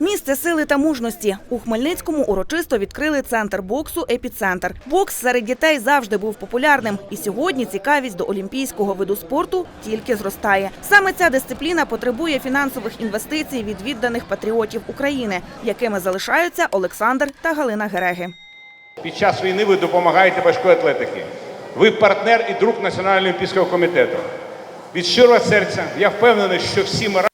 Місце сили та мужності у Хмельницькому урочисто відкрили центр боксу Епіцентр. Бокс серед дітей завжди був популярним, і сьогодні цікавість до олімпійського виду спорту тільки зростає. Саме ця дисципліна потребує фінансових інвестицій від відданих патріотів України, якими залишаються Олександр та Галина Гереги. Під час війни ви допомагаєте важкої атлетики. Ви партнер і друг Національного олімпійського комітету. Від щирого серця я впевнений, що всі ми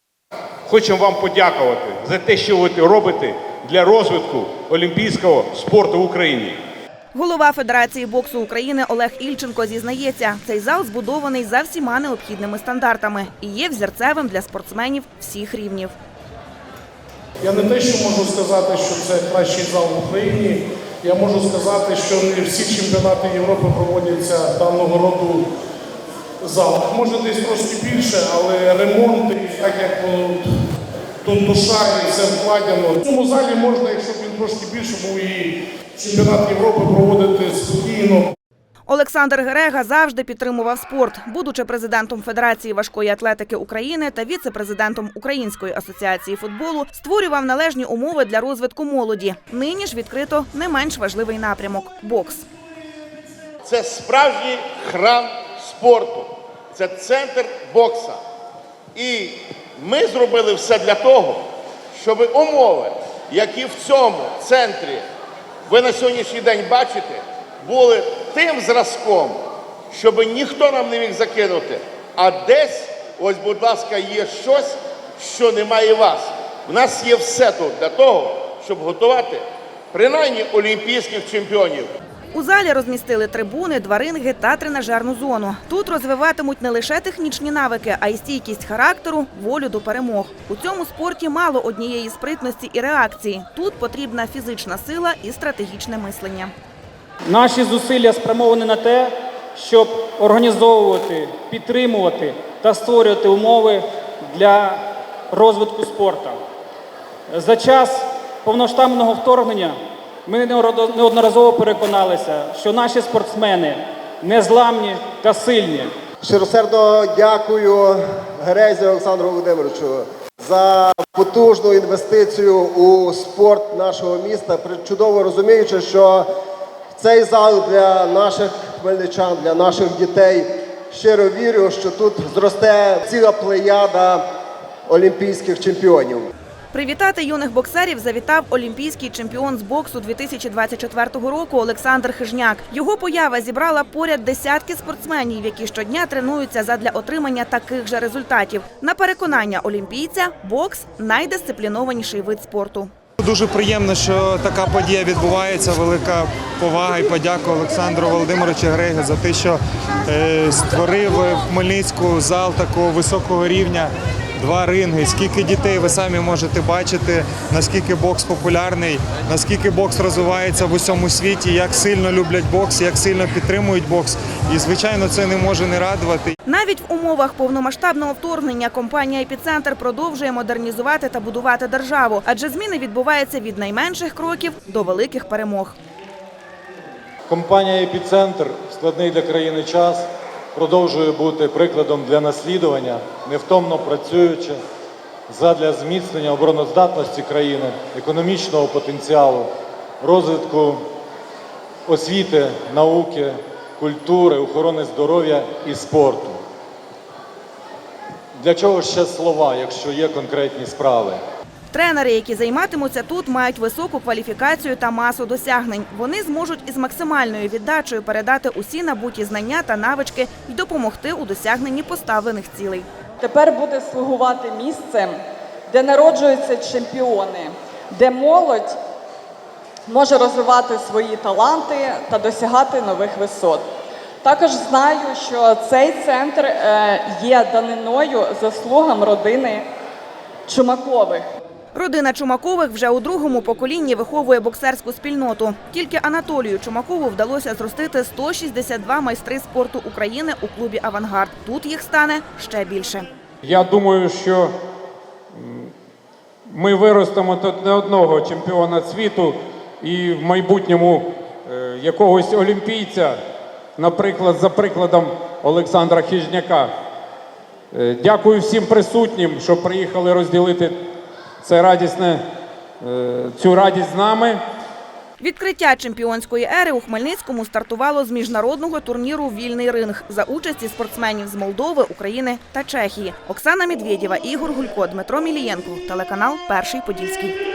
хочемо вам подякувати за те, що ви робите для розвитку олімпійського спорту в Україні. Голова Федерації боксу України Олег Ільченко зізнається, цей зал збудований за всіма необхідними стандартами і є взірцевим для спортсменів всіх рівнів. Я не те, що можу сказати, що це кращий зал в Україні. Я можу сказати, що не всі чемпіонати Європи проводяться даного роду залах. Може десь трошки більше, але ремонт, і так як ну, тут душа і все вкладено. В цьому залі можна, якщо він трошки більше був і чемпіонат Європи проводити спокійно. Олександр Герега завжди підтримував спорт, будучи президентом Федерації важкої атлетики України та віце-президентом Української асоціації футболу, створював належні умови для розвитку молоді. Нині ж відкрито не менш важливий напрямок бокс. Це справжній храм спорту, це центр бокса. І ми зробили все для того, щоб умови, які в цьому центрі ви на сьогоднішній день бачите, були тим зразком, щоб ніхто нам не міг закинути. А десь, ось, будь ласка, є щось, що немає вас. У нас є все тут для того, щоб готувати принаймні олімпійських чемпіонів. У залі розмістили трибуни, два ринги та тренажерну зону. Тут розвиватимуть не лише технічні навики, а й стійкість характеру, волю до перемог. У цьому спорті мало однієї спритності і реакції. Тут потрібна фізична сила і стратегічне мислення. Наші зусилля спрямовані на те, щоб організовувати, підтримувати та створювати умови для розвитку спорту. За час повноштабного вторгнення ми неодноразово переконалися, що наші спортсмени незламні та сильні. Щиросердно дякую Герезі Олександру Володимировичу за потужну інвестицію у спорт нашого міста, чудово розуміючи, що цей зал для наших хмельничан, для наших дітей. Щиро вірю, що тут зросте ціла плеяда олімпійських чемпіонів. Привітати юних боксерів завітав олімпійський чемпіон з боксу 2024 року Олександр Хижняк. Його поява зібрала поряд десятки спортсменів, які щодня тренуються задля отримання таких же результатів. На переконання олімпійця, бокс найдисциплінованіший вид спорту. Дуже приємно, що така подія відбувається. Велика повага і подяка Олександру Володимировичу Грейга за те, що е, створив в Хмельницьку зал такого високого рівня. Два ринги. Скільки дітей ви самі можете бачити, наскільки бокс популярний, наскільки бокс розвивається в усьому світі, як сильно люблять бокс, як сильно підтримують бокс. І звичайно, це не може не радувати. Навіть в умовах повномасштабного вторгнення компанія «Епіцентр» продовжує модернізувати та будувати державу, адже зміни відбуваються від найменших кроків до великих перемог. Компанія «Епіцентр» складний для країни час продовжує бути прикладом для наслідування, невтомно працюючи задля зміцнення обороноздатності країни, економічного потенціалу, розвитку освіти, науки, культури, охорони здоров'я і спорту. Для чого ще слова, якщо є конкретні справи? Тренери, які займатимуться тут, мають високу кваліфікацію та масу досягнень. Вони зможуть із максимальною віддачею передати усі набуті знання та навички і допомогти у досягненні поставлених цілей. Тепер буде слугувати місцем, де народжуються чемпіони, де молодь може розвивати свої таланти та досягати нових висот. Також знаю, що цей центр е, є даниною заслугам родини Чумакових. Родина Чумакових вже у другому поколінні виховує боксерську спільноту. Тільки Анатолію Чумакову вдалося зростити 162 майстри спорту України у клубі Авангард. Тут їх стане ще більше. Я думаю, що ми виростемо тут не одного чемпіона світу і в майбутньому е, якогось олімпійця, наприклад, за прикладом Олександра Хижняка. Е, Дякую всім присутнім, що приїхали розділити це радісне е, цю радість з нами. Відкриття чемпіонської ери у Хмельницькому стартувало з міжнародного турніру Вільний ринг за участі спортсменів з Молдови, України та Чехії. Оксана Медведєва, Ігор Гулько, Дмитро Мілієнко. Телеканал Перший Подільський.